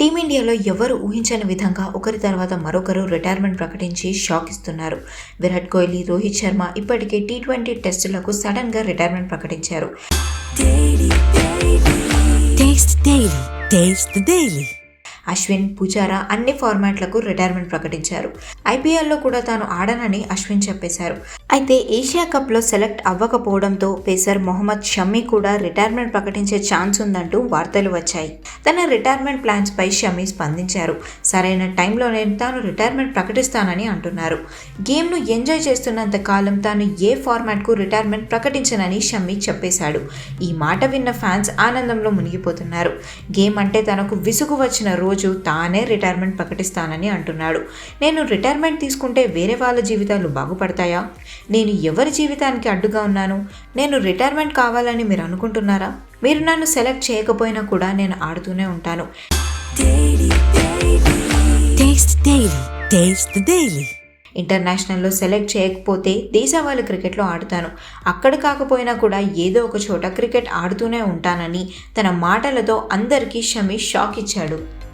టీమిండియాలో ఎవరు ఊహించని విధంగా ఒకరి తర్వాత మరొకరు రిటైర్మెంట్ ప్రకటించి షాక్ ఇస్తున్నారు. విరాట్ కోహ్లీ రోహిత్ శర్మ ఇప్పటికే టీ ట్వంటీ టెస్టులకు సడన్గా రిటైర్మెంట్ ప్రకటించారు. అశ్విన్ పుజారా అన్ని ఫార్మాట్లకు రిటైర్మెంట్ ప్రకటించారు. ఐపీఎల్లో కూడా తాను ఆడనని అశ్విన్ చెప్పేశారు. అయితే ఏషియా కప్లో సెలెక్ట్ అవ్వకపోవడంతో పేసర్ మొహమ్మద్ షమీ కూడా రిటైర్మెంట్ ప్రకటించే ఛాన్స్ ఉందంటూ వార్తలు వచ్చాయి. తన రిటైర్మెంట్ ప్లాన్స్ పై షమీ స్పందించారు. సరైన టైంలోనే తాను రిటైర్మెంట్ ప్రకటిస్తానని అంటున్నారు. గేమ్ను ఎంజాయ్ చేస్తున్నంత కాలం తాను ఏ ఫార్మాట్కు రిటైర్మెంట్ ప్రకటించనని షమీ చెప్పేశాడు. ఈ మాట విన్న ఫ్యాన్స్ ఆనందంలో మునిగిపోతున్నారు. గేమ్ అంటే తనకు విసుగు వచ్చిన రోజు తానే రిటైర్మెంట్ ప్రకటిస్తానని అంటున్నాడు. నేను రిటైర్మెంట్ తీసుకుంటే వేరే వాళ్ళ జీవితాలు బాగుపడతాయా? నేను ఎవరి జీవితానికి అడ్డుగా ఉన్నాను? నేను రిటైర్మెంట్ కావాలని మీరు అనుకుంటున్నారా? మీరు నన్ను సెలెక్ట్ చేయకపోయినా కూడా నేను ఆడుతూనే ఉంటాను. ఇంటర్నేషనల్లో సెలెక్ట్ చేయకపోతే దేశవాళీ క్రికెట్లో ఆడుతాను. అక్కడ కాకపోయినా కూడా ఏదో ఒక చోట క్రికెట్ ఆడుతూనే ఉంటానని తన మాటలతో అందరికీ షమీ షాక్ ఇచ్చాడు.